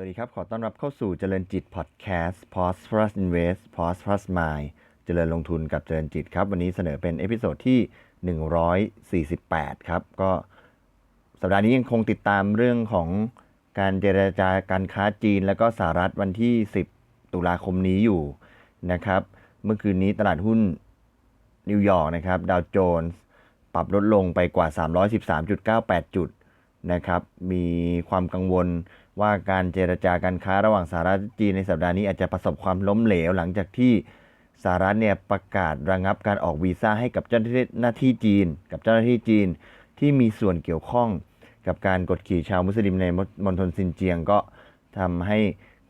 สวัสดีครับ ขอต้อนรับเข้าสู่เจริญจิตพอดแคสต์ Pause Plus Invest Pause Plus Mind เจริญลงทุนกับเจริญจิตครับ วันนี้เสนอเป็นเอพิโซดที่ 148 ครับ ก็สัปดาห์นี้ยังคงติดตามเรื่องของการเจรจาการค้าจีน แล้วก็สหรัฐวันที่ 10 ตุลาคมนี้อยู่นะครับ เมื่อคืนนี้ตลาดหุ้นนิวยอร์กนะครับดาวโจนส์ปรับลดลงไปกว่า 313.98 จุด นะครับมีความกังวลว่าการเจรจาการค้าระหว่างสหรัฐจีนในสัปดาห์นี้อาจจะประสบความล้มเหลวหลังจากที่สหรัฐเนี่ยประกาศระงับการออกวีซ่าให้กับเจ้าหน้าที่จีน กับเจ้าหน้าที่จีนที่มีส่วนเกี่ยวข้องกับการกดขี่ชาวมุสลิมในมณฑลซินเจียงก็ทำให้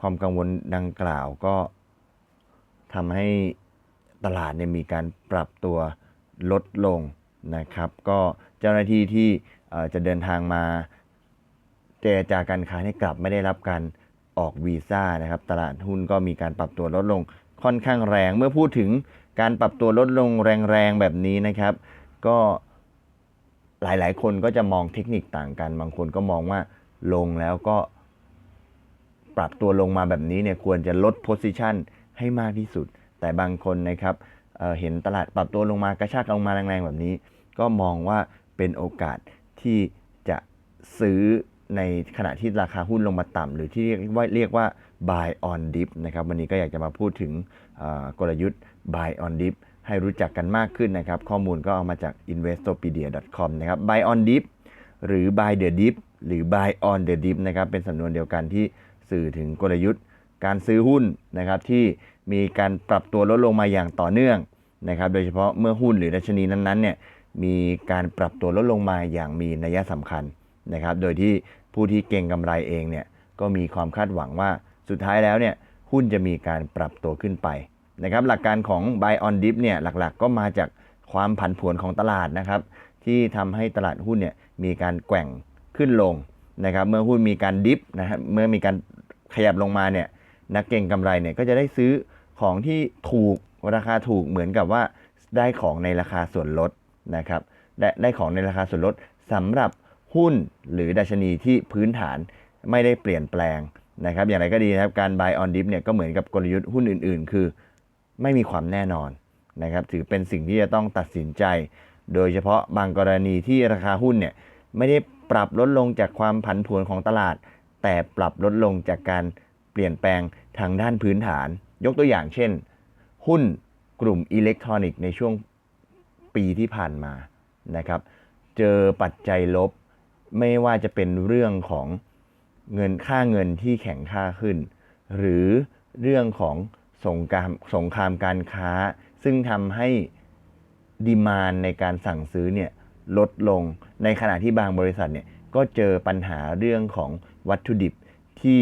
ความกังวลดังกล่าวก็ทำให้ตลาดเนี่ยมีการปรับตัวลดลงนะครับ ก็เจ้าหน้าที่ที่ จะเดินทางมาเจรจาการค้าให้กลับไม่ได้รับการออกวีซ่านะครับ ตลาดหุ้นก็มีการปรับตัวลดลงค่อนข้างแรงเมื่อพูดถึงการปรับตัวลดลงแรงๆแบบนี้นะครับ ก็หลายๆ คนก็จะมองเทคนิคต่างกัน บางคนก็มองว่าลงแล้วก็ปรับตัวลงมาแบบนี้เนี่ยควรจะลด position ให้มากที่สุด แต่บางคนนะครับเเห็นตลาดปรับตัวลงมากระชากลงมาแรงๆแบบนี้ ก็มองว่าเป็นโอกาส ที่จะซื้อในขณะที่ราคาหุ้นลงมาต่ำหรือที่เรียกว่าเรียกว่า buy on dip นะครับวันนี้ก็อยากจะมาพูดถึงกลยุทธ์ buy on dip ให้รู้จักกันมากขึ้นนะครับ ข้อมูลก็เอามาจาก investopedia.com นะครับ buy on dip หรือ buy the dip หรือ buy on the dip นะครับเป็นสำนวนเดียวกันที่สื่อถึงกลยุทธ์ การซื้อหุ้นนะครับที่มีการปรับตัวลดลงมาอย่างต่อเนื่องนะครับ โดยเฉพาะเมื่อหุ้นหรือดัชนีนั้นๆเนี่ย มีการปรับตัวลดลงมาอย่างมีนัยสำคัญนะครับ โดยที่ผู้ที่เก่งกำไรเองเนี่ยก็มีความคาดหวังว่าสุดท้ายแล้วเนี่ยหุ้นจะมีการปรับตัวขึ้นไปนะครับ หลักการของ buy on dip เนี่ยหลักๆ ก็มาจากความผันผวนของตลาดนะครับ ที่ทำให้ตลาดหุ้นเนี่ยมีการแกว่งขึ้นลงนะครับ เมื่อหุ้นมีการดิฟนะครับเมื่อมีการขยับลงมาเนี่ยนักเก็งกำไรเนี่ยก็จะได้ซื้อของที่ถูกราคาถูกเหมือนกับว่าได้ของในราคาส่วนลด นะครับได้ได้ของในราคาส่วนลดสำหรับหุ้นหรือดัชนีที่พื้นฐานไม่ได้เปลี่ยนแปลงนะครับ อย่างไรก็ดีนะครับการ buy on dip เนี่ยก็เหมือนกับกลยุทธ์หุ้นอื่น ๆ คือไม่มีความแน่นอนนะครับ ถือเป็นสิ่งที่จะต้องตัดสินใจ โดยเฉพาะบางกรณีที่ราคาหุ้นเนี่ยไม่ได้ปรับลดลงจากความผันผวนของตลาด แต่ปรับลดลงจากการเปลี่ยนแปลงทางด้านพื้นฐาน ยกตัวอย่างเช่น หุ้นกลุ่มอิเล็กทรอนิกส์ในช่วง ปีที่ผ่านมานะครับ เจอปัจจัยลบไม่ว่าจะเป็นเรื่องของเงินค่าเงินที่แข็งค่าขึ้น หรือเรื่องของสงครามสงครามการค้า ซึ่งทำให้ดีมานในการสั่งซื้อเนี่ยลดลงในขณะที่บางบริษัทเนี่ยก็เจอปัญหาเรื่องของวัตถุดิบที่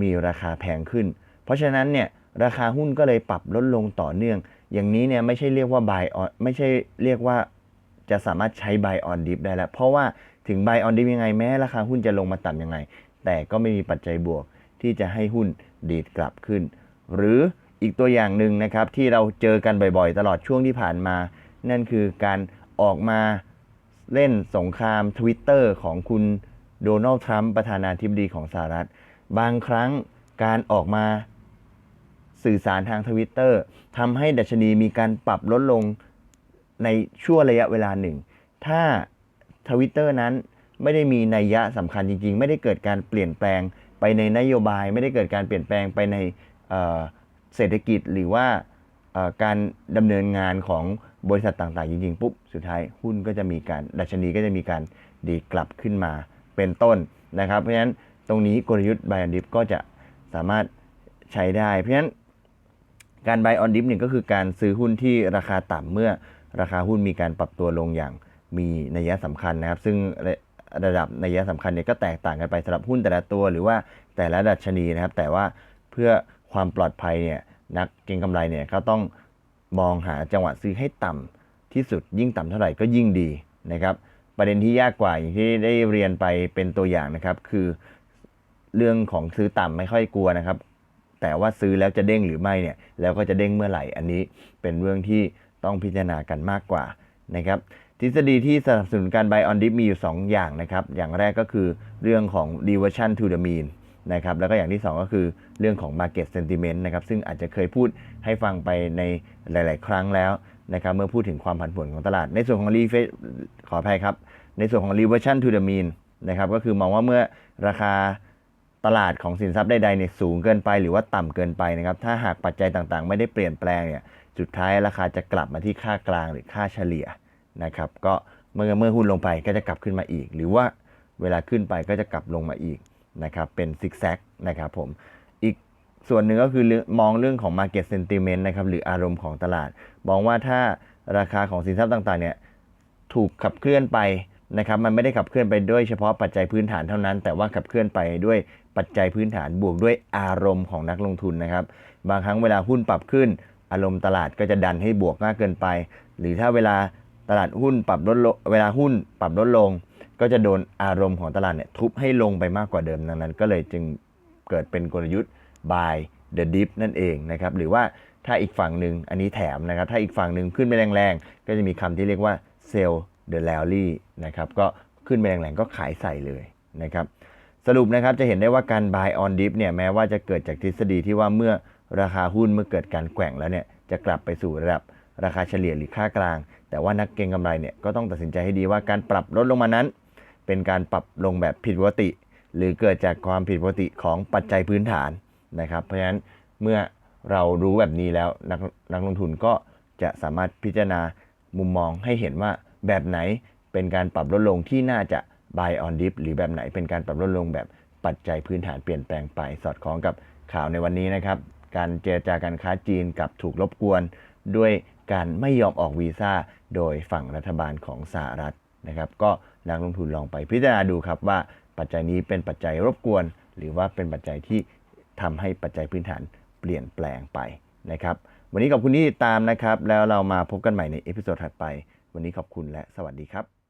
มีราคาแพงขึ้น เพราะฉะนั้นเนี่ยราคาหุ้นก็เลยปรับลดลงต่อเนื่อง อย่างนี้เนี่ยไม่ใช่เรียกว่า buy on ไม่ใช่เรียกว่าจะสามารถใช้ buy on dip ได้แล้ว เพราะว่าถึง buy on dip ยังไงแม้ราคาหุ้นจะลงมาต่ำยังไง แต่ก็ไม่มีปัจจัยบวกที่จะให้หุ้นดีดกลับขึ้น หรืออีกตัวอย่างหนึ่งนะครับที่เราเจอกันบ่อยๆ ตลอดช่วงที่ผ่านมา นั่นคือการออกมาเล่นสงคราม Twitter ของคุณโดนัลด์ทรัมป์ประธานาธิบดีของสหรัฐ บางครั้งการออกมา สื่อสารทางทวิตเตอร์ทำให้ดัชนีมีการปรับลดลงในช่วงระยะเวลาหนึ่ง ถ้าทวิตเตอร์นั้นไม่ได้มีนัยยะสำคัญจริง ๆ ไม่ได้เกิดการเปลี่ยนแปลงไปในนโยบาย ไม่ได้เกิดการเปลี่ยนแปลงไปในเเศรษฐกิจหรือว่าการดำเนินงานของบริษัทต่างๆ จริง ๆ ปุ๊บ สุดท้ายหุ้นก็จะมีการดัชนีก็จะมีการดีกลับขึ้นมาเป็นต้นนะครับ เพราะฉะนั้นตรงนี้กลยุทธ์ buy and dip ก็จะสามารถใช้ได้ เพราะฉะนั้น การ buy on dip เนี่ยก็คือการซื้อหุ้นที่ราคาต่ำเมื่อราคาหุ้นมีการปรับตัวลงอย่างมีนัยสำคัญนะครับ ซึ่งระดับนัยสำคัญเนี่ยก็แตกต่างกันไปสำหรับหุ้นแต่ละตัวหรือว่าแต่ละดัชนีนะครับ แต่ว่าเพื่อความปลอดภัยเนี่ยนักเก็งกำไรเนี่ยก็ต้องมองหาจังหวะซื้อให้ต่ำที่สุดยิ่งต่ำเท่าไหร่ก็ยิ่งดีนะครับ ประเด็นที่ยากกว่าอย่างที่ได้เรียนไปเป็นตัวอย่างนะครับ คือเรื่องของซื้อต่ำไม่ค่อยกลัวนะครับ แต่ว่าซื้อแล้วจะเด้งหรือไม่เนี่ยแล้วก็จะเด้งเมื่อไหร่ อันนี้เป็นเรื่องที่ต้องพิจารณากันมากกว่านะครับทฤษฎีที่สนับสนุนการ buy on dip มีอยู่ 2 อย่างนะครับ อย่างแรกก็คือเรื่องของ reversion to the mean นะครับ แล้วก็อย่างที่ 2 ก็คือเรื่องของ Market Sentiment นะครับ ซึ่งอาจจะเคยพูดให้ฟังไปในหลาย ๆ ครั้งแล้วนะครับ เมื่อพูดถึงความผันผวนของตลาด ในส่วนของ re ขออภัยครับ ในส่วนของ reversion to the mean นะครับ ก็คือมองว่าเมื่อราคา ตลาดของสินทรัพย์ใดๆเนี่ยสูงเกินไปหรือว่าต่ำเกินไปนะครับ ถ้าหากปัจจัยต่างๆ ไม่ได้เปลี่ยนแปลงเนี่ยสุดท้ายราคาจะกลับมาที่ค่ากลางหรือค่าเฉลี่ยนะครับ ก็เมื่อเมื่อหุ้นลงไปก็จะกลับขึ้นมาอีก หรือว่าเวลาขึ้นไปก็จะกลับลงมาอีกนะครับ เป็นซิกแซกนะครับผมอีกส่วนหนึ่งก็คือเรื่องมองเรื่องของ market sentiment นะครับหรืออารมณ์ของตลาด มองว่าถ้าราคาของสินทรัพย์ต่างๆเนี่ยถูกขับเคลื่อนไปนะครับ มันไม่ได้ขับเคลื่อนไปด้วยเฉพาะปัจจัยพื้นฐานเท่านั้น แต่ว่าขับเคลื่อนไปด้วย ปัจจัยพื้นฐานบวกด้วยอารมณ์ของนักลงทุนนะครับ บางครั้งเวลาหุ้นปรับขึ้น อารมณ์ตลาดก็จะดันให้บวกมากเกินไป หรือถ้าเวลาตลาดหุ้นปรับลดลงเวลาหุ้นปรับลดลง ก็จะโดนอารมณ์ของตลาดเนี่ยทุบให้ลงไปมากกว่าเดิมดังนั้น ก็เลยจึงเกิดเป็นกลยุทธ์ buy the dip นั่นเองนะครับหรือว่าถ้าอีกฝั่งหนึ่งอันนี้แถมนะครับ ถ้าอีกฝั่งหนึ่งขึ้นไปแรงๆ ก็จะมีคำที่เรียกว่า sell the rally นะครับก็ขึ้นไปแรงๆก็ขายใส่เลยนะครับ สรุปนะครับจะเห็นได้ว่าการ buy on dip เนี่ยแม้ว่าจะเกิดจากทฤษฎีที่ว่าเมื่อราคาหุ้นเมื่อเกิดการแกว่งแล้วเนี่ยจะกลับไปสู่ระดับราคาเฉลี่ยหรือค่ากลาง แต่ว่านักเก็งกำไรเนี่ยก็ต้องตัดสินใจให้ดีว่าการปรับลดลงมานั้น เป็นการปรับลงแบบผิดปกติ หรือเกิดจากความผิดปกติของปัจจัยพื้นฐานนะครับ เพราะฉะนั้นเมื่อเรารู้แบบนี้แล้วนักนักลงทุนก็จะสามารถพิจารณามุมมองให้เห็นว่าแบบไหนเป็นการปรับลดลงที่น่าจะ buy on dip หรือแบบไหนเป็นการปรับลดลงแบบปัจจัยพื้นฐานเปลี่ยนแปลงไป สอดคล้องกับข่าวในวันนี้นะครับ การเจรจาการค้าจีนกับถูกรบกวน ด้วยการไม่ยอมออกวีซ่าโดยฝั่งรัฐบาลของสหรัฐนะครับ ก็นักลงทุนลองไปพิจารณาดูครับว่าปัจจัยนี้เป็นปัจจัยรบกวน หรือว่าเป็นปัจจัยที่ทำให้ปัจจัยพื้นฐานเปลี่ยนแปลงไปนะครับ วันนี้ขอบคุณที่ติดตามนะครับ แล้วเรามาพบกันใหม่ในเอพิโซดถัดไป วันนี้ขอบคุณและสวัสดีครับ